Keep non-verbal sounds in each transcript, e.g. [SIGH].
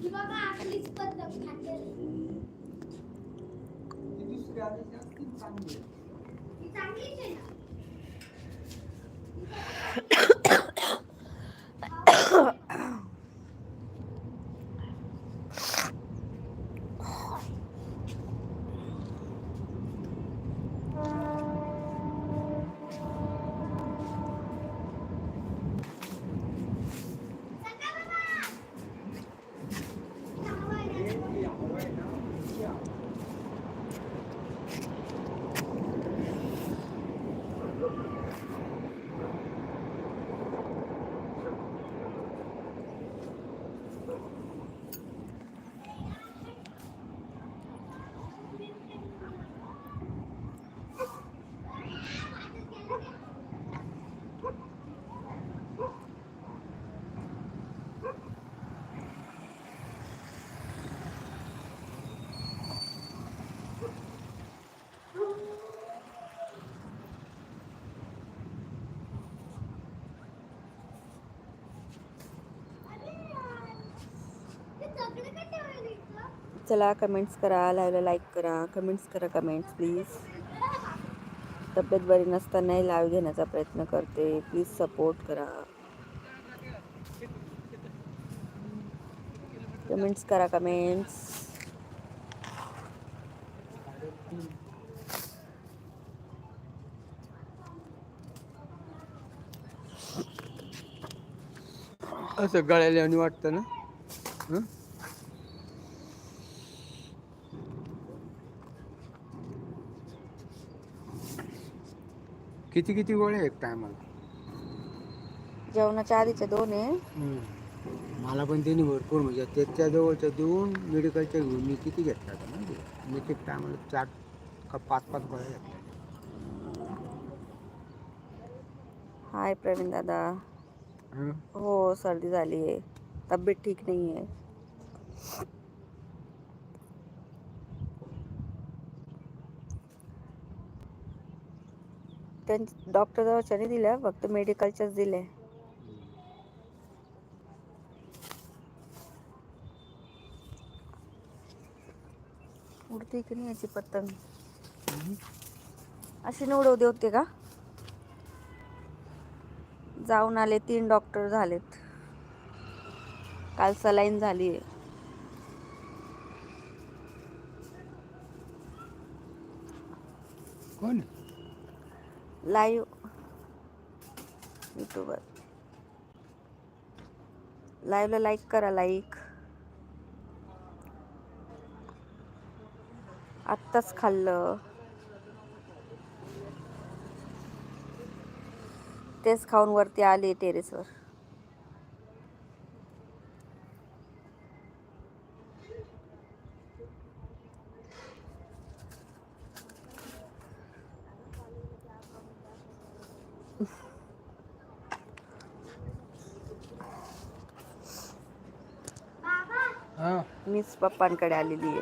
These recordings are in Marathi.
ही बघा आपलीच पद्धत खातेली. ती दुसरी आली ना, ती चांगली आहे. ही चांगलीच आहे ना सांगा बाबा. चांगलं आहे ना? हे ती हवा आहे ना, ती हवा. हे सगळं का ठेवलं इथं? चला कमेंट्स करा लाईव्हला लाईक करा कमेंट्स करा कमेंट्स प्लीज तब्येत बरी नसतानाही लाईव्ह घेण्याचा प्रयत्न करते. प्लीज सपोर्ट करा. कमेंट्स करा कमेंट्स असं गळ्याला आणि वाटतं ना? किती किती गोळ्या एक टायमाला? जेवणाच्या आधीचे दोन आहे. मला पण त्यांनी भरपूर म्हणजे त्याच्या जवळच्या देऊन मेडिकलच्या घेऊन मी किती घेतला होता मी एक टायमाला चार का पाच पाच गोळ्या घेतल्या. हाय प्रवीण दादा. हं? हो सर्दी झाली आहे. तब्येत ठीक नाही आहे त्यां डॉक्टर जवळच्या नाही दिल्या फक्त मेडिकलच्याच दिल्या उडते की नाही याची पतंग? अशी नाही उडवते होते का? जाऊन आले तीन डॉक्टर झालेत. काल सलाईन झाली आहे लाईव्ह यूट्यूबर। लाईव्हला लाईक करा लाईक आत्ताच खाल्लं। तेच खाऊन वरती आले टेरेसवर बाबा हां मीच पप्पांकडे आलेली आहे.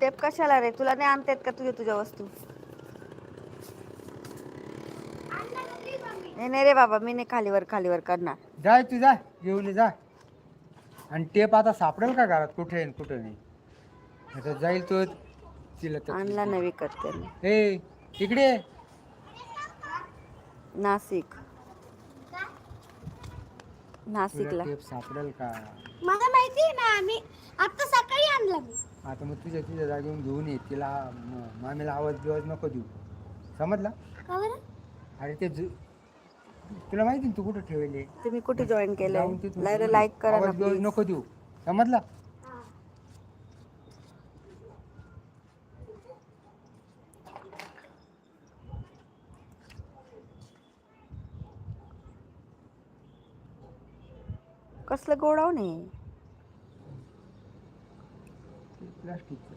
टेप कशाला रे? तुला नाही आणता येत का तुझ्या तुझ्या वस्तू. नाही नाही रे बाबा मी नाही खालीवर खालीवर करणार. जाय तू जाय घेऊन जाय आणि टेप आता सापडेल का घरात? कुठे आहे आणि कुठे नाही? आता जाईल तो. तिला तर- आणला ना विकत त्यांनी ए इकडे ये. नाशिक? नाशिकला. टेप सापडेल का? मला माहिती आहे ना आम्ही आता सकाळी आणलं मी. आता मग तुझ्या तुझ्या जागेवरून घेऊन ये तिला म- मामीला आवाज बिवाज नको देऊ. समजला? का बरं? अरे ते जु- तुला माहिती ना तू कुठं ठेवले तुम्ही कुठे जॉईन केलंय? घेऊन लाईक करा ना आवाज बिवाज प्लीज नको देऊ. समजला? कसलं गोडाऊन आहे? प्लास्टिकचं.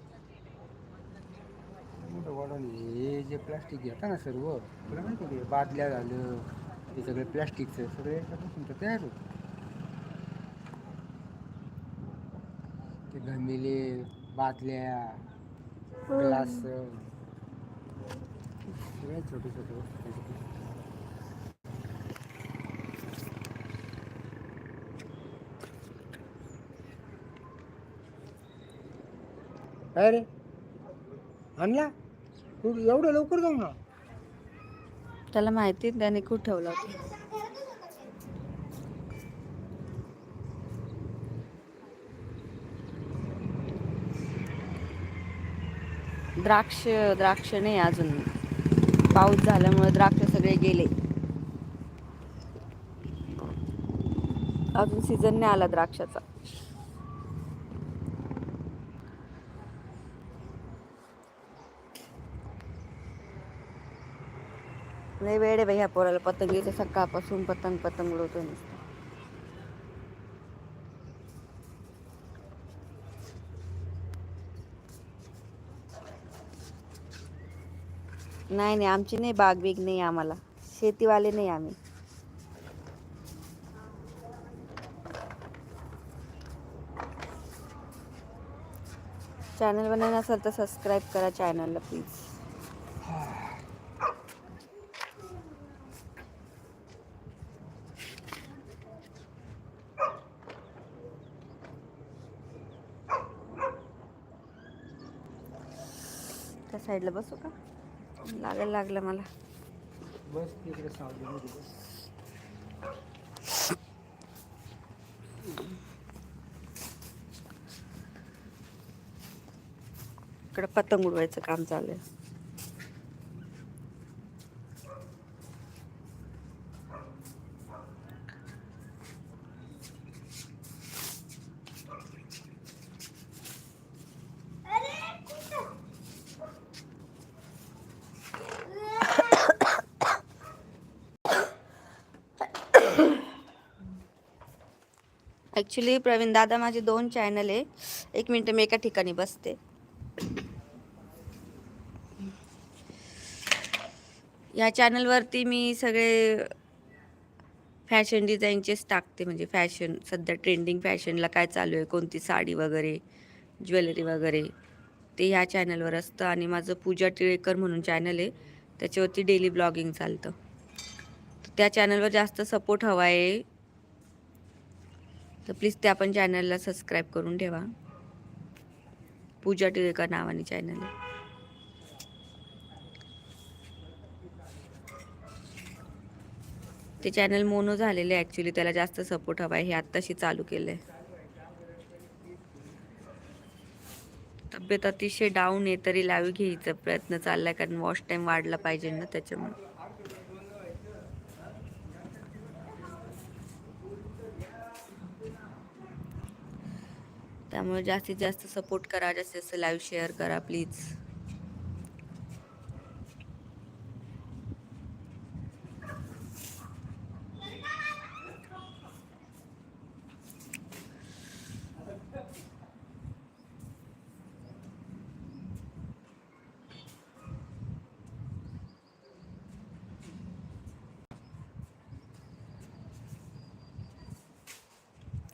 हे जे प्लास्टिक घेता ना सर्व तुला माहिती आहे? बादल्या झालं हे सगळं प्लास्टिकचं सगळं तर तयार होतं. ते घमिले बादल्या ग्लास सगळे छोटे छोटे काय रे? आणला? तू एवढं लवकर जाऊ ना त्याला माहिती त्याने खूप ठेवला होता. द्राक्ष द्राक्ष नाही अजून. पाऊस झाल्यामुळे द्राक्ष सगळे गेले. अजून सीझन नाही आला द्राक्षाचा. नाही वेळ आहे बाई ह्या पोराला पतंगीचं सकाळपासून पतंग पतंग उडवतो नुसतं नाही नाही आमची नाही बाग बीग नाही आम्हाला. शेतीवाले नाही आम्ही. चॅनल बनायला असेल तर सबस्क्राईब करा चॅनलला प्लीज त्या साईडला बसू का? लागायला लागलं मला. बस तिकडे इकडे पतंग उडवायचं काम चालू आहे. ॲक्च्युली प्रवीण दादा माझे दोन चॅनल आहे. एक मिनटं मी एका ठिकाणी बसते. या चॅनलवरती मी सगळे फॅशन डिझाईनचेच टाकते. म्हणजे फॅशन सध्या ट्रेंडिंग फॅशनला काय चालू आहे कोणती साडी वगैरे ज्वेलरी वगैरे ते ह्या चॅनलवर असतं. आणि माझं पूजा टिळेकर म्हणून चॅनल आहे. त्याच्यावरती डेली ब्लॉगिंग चालतं. तर त्या चॅनलवर जास्त सपोर्ट हवा आहे. तर प्लीज त्या पण चॅनलला सबस्क्राईब करून ठेवा. पूजा टिळेकर नावाने चॅनल आहे. ते चॅनल मोनो झालेले ॲक्च्युली त्याला जास्त सपोर्ट हवा आहे. हे आत्ताशी चालू केलं आहे तब्येत अतिशय डाऊन आहे तरी लाईव्ह घ्यायचा प्रयत्न चाललाय कारण वॉश टाईम वाढला पाहिजे ना त्याच्यामुळे. त्यामुळे जास्तीत जास्त सपोर्ट करा जास्तीत जास्त लाईव्ह शेअर करा प्लीज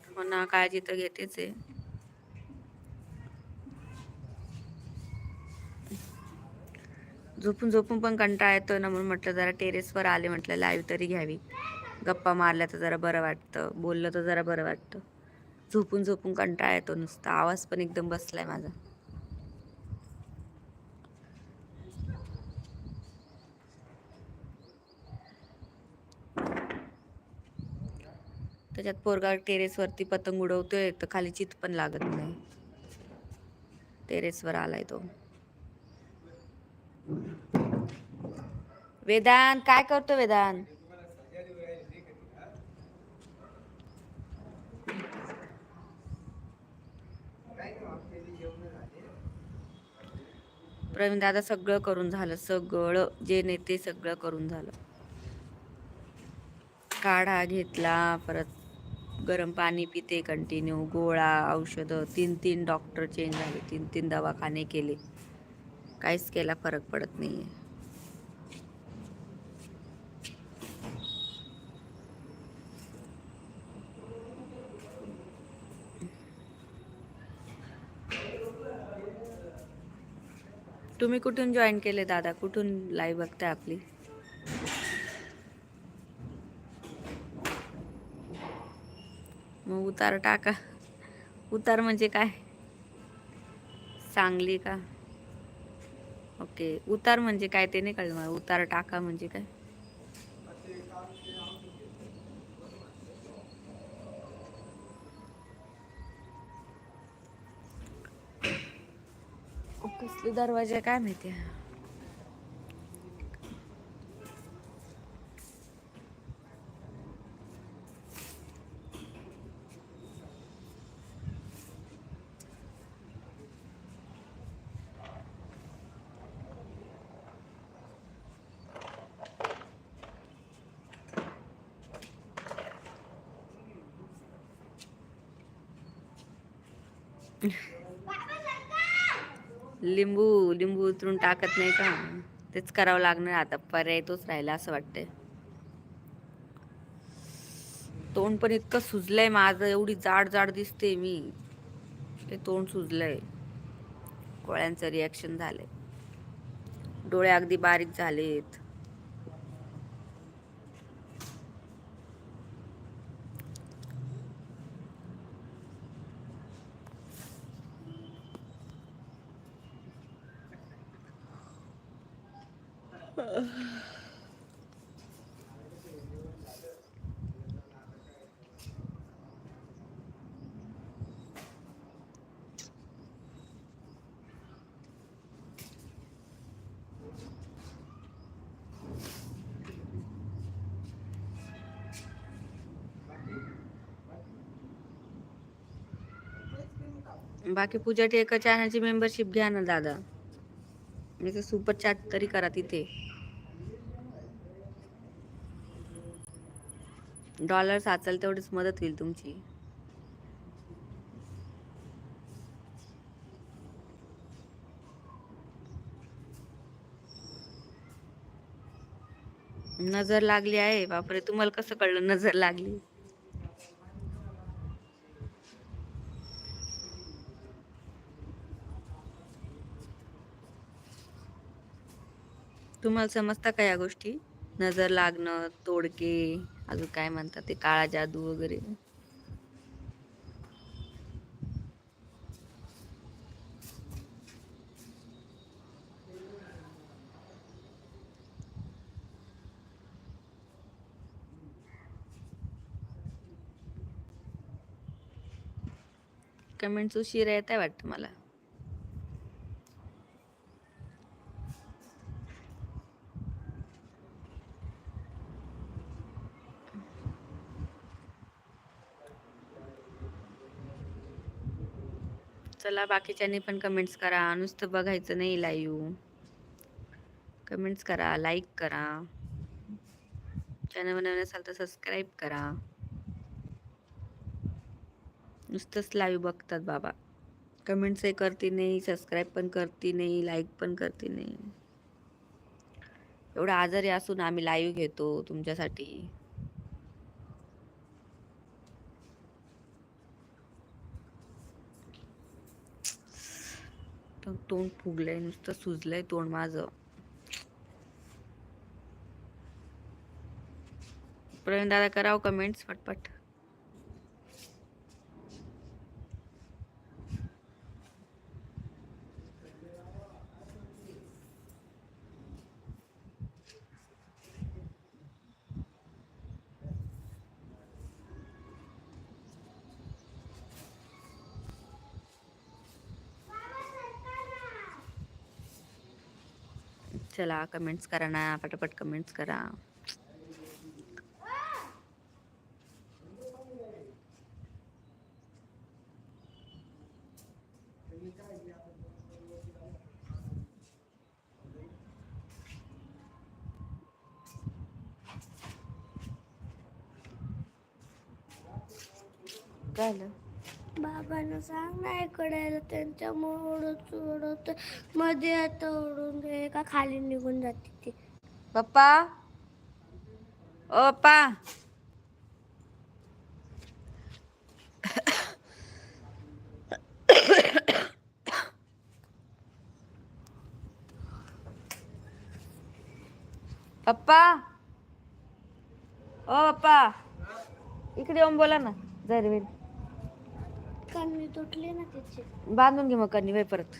हो ना काळजी तर घेतेच आहे. झोपून झोपून पण कंटाळा येतो ना म्हणून म्हटलं जरा टेरेसवर आले म्हटलं लाईव्ह तरी घ्यावी. गप्पा मारल्या तर जरा बरं वाटतं बोललं तर जरा बरं वाटतं. झोपून झोपून कंटाळा येतो नुसता आवाज पण एकदम बसलाय माझा. त्याच्यात पोरगा टेरेसवरती पतंग उडवतोय तर खाली चित पण लागत नाही. टेरेसवर आलाय तो. वेदांत काय करतो वेदांत प्रवीण दादा सगळं करून झालं. सगळं जे नाही ते सगळं करून झालं. काढा घेतला परत गरम पाणी पिते कंटिन्यू गोळा औषधं तीन तीन डॉक्टर चेंज झाले. तीन तीन दवाखाने केले. काहीच केला फरक पडत नाही आहे तुम्ही कुठून जॉईन केले दादा? कुठून लाईव्ह बघताय आपली? मग उतार टाका. उतार म्हणजे काय? सांगली का? ओके उतार म्हणजे काय ते नाही कळलं मला. उतार टाका म्हणजे काय कसले दरवाजे काय माहिती [LAUGHS] लिंबू लिंबू उतरून टाकत नाही का? तेच करावं लागणार आता. पर्याय तोच राहिला असं वाटतंय. तोंड पण इतकं सुजलंय माझं. एवढी जाड जाड दिसते मी. हे तोंड सुजलंय. कोळ्यांचं रिॲक्शन झालंय. डोळे अगदी बारीक झालेत. बाकी पूजा टेकर चॅनलची मेंबरशिप घ्या ना दादा. मी तर सुपर चॅट तरी करा तिथे. डॉलर साचल तेवढीच मदत होईल तुमची. नजर लागली आहे. बापरे तुम्हाला कसं कळलं नजर लागली? तुम्हाला समजता का या गोष्टी? नजर लागणं तोडके. अजून काय म्हणतात ते काळा जादू वगैरे. कमेंट्स उशीर येत आहे वाटतं मला. चला बाकीच्यांनी पण कमेंट्स करा. नुसतं बघायचं नाही लाईव्ह कमेंट्स करा लाईक करा. चॅनल नवीन असाल तर सबस्क्राईब करा. नुसतंच लाईव्ह बघतात बाबा. कमेंट्सही करती नाही सबस्क्राईब पण करती नाही लाईक पण करती नाही. एवढा आजारी असून आम्ही लाईव्ह घेतो तुमच्यासाठी. तो- तोंड फुगलंय नुसतं सुजलंय तोंड माझं. प्रवीण दादा कराव कमेंट्स पटपट चला कमेंट्स करा ना पटापट कमेंट्स करा काय झालं बाबांना सांग नाही कडायला त्यांच्यामुळे ओढत ओढत मध्ये आता ओढून का खाली निघून जाते ती? पप्पा? ओ पप्पा? पप्पा? ओ पप्पा? इकडे येऊन बोला ना जरवेल कन्नी तुटली ना तिची बांधून घे मग कन्नी बाई परत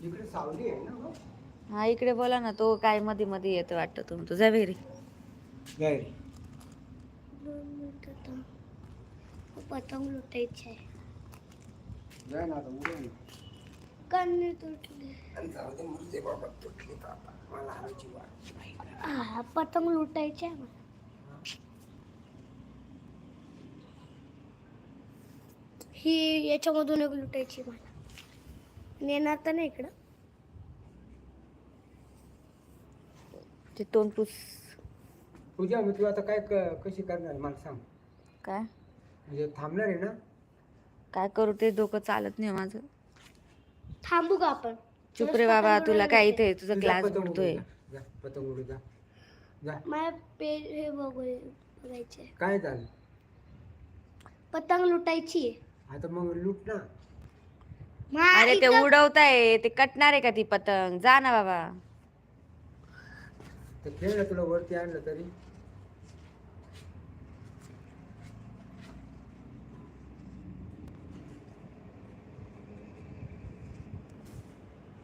इकडे सावली आहे ना गं? हा इकडे बोला ना तो काय मध्ये मध्ये येतो वाटतं तुम्ही तुझ्या वेरी जाय रे. दोन मिनिटं थांब. पतंग लुटायची आहे जाय ना आता तुटली आणि जाऊ दे, मरू दे बाबा, तुटली तर आता. मला आणायची वाट नाही. हा पतंग लुटायची आहे मला ही याच्यामधून एक लुटायची मला. नेणार तर नाही इकडं. ते तोंड पुस. पूजा मग तू आता काय क- कशी करणार मला सांग. काय? म्हणजे थांबणार आहे ना? काय करू ते डोकं चालत नाही माझं. थांबू का आपण? चुप रे बाबा तुला काय इथे तुझा तू जा क्लास पतंग उडू बुडतोय जा. जा, पतंग उडू जा. जा. माझ्या पे हे बघू बघायचे. काय झालं? पतंग लुटायची आहे. आता मग लूट ना. अरे ते उडवताय ते कटणार आहे का ती पतंग? जा ना बाबा. तर खेळ ना तुला वरती आणलं तरी.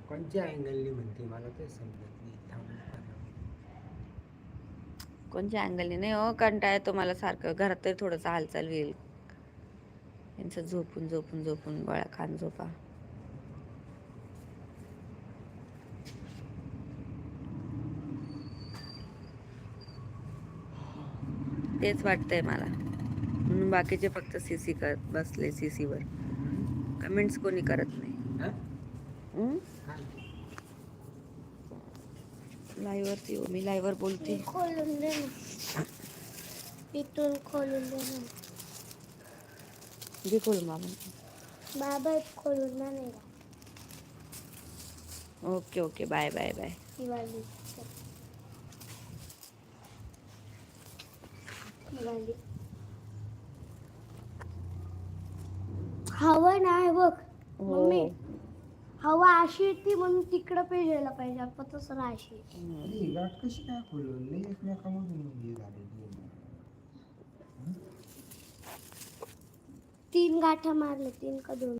कोणत्या अँगलनी म्हणते मला ते समजत नाही. कोणत्या अँगलने नाही हो कंटाळा येतो मला सारखं. घरात तरी थोडंसं हालचाल होईल. यांचं झोपून झोपून झोपून गोळ्या खान झोपा. तेच वाटतंय मला. म्हणून बाकीचे फक्त सीसी करत बसले सीसी वर. कमेंट्स कोणी करत नाही. हा? हम्म? काय? लाईव्ह वरती हो मी लाईव्ह वर बोलते. हे खोलून दे इथून खोलून दे खोलून बाबा बाबा एक खोलून ना नाही okay okay. Bye bye bye. Diwali. Diwali. हवा नाही बघ. मम्मी हवा अशी येते म्हणून तिकडं पेजायला पाहिजे. आपण तसं नाही अशी ही कशी काय खोलून? लई एकमेकामधून हे झाले तीन गाठ्या मारल्या तीन का दोन?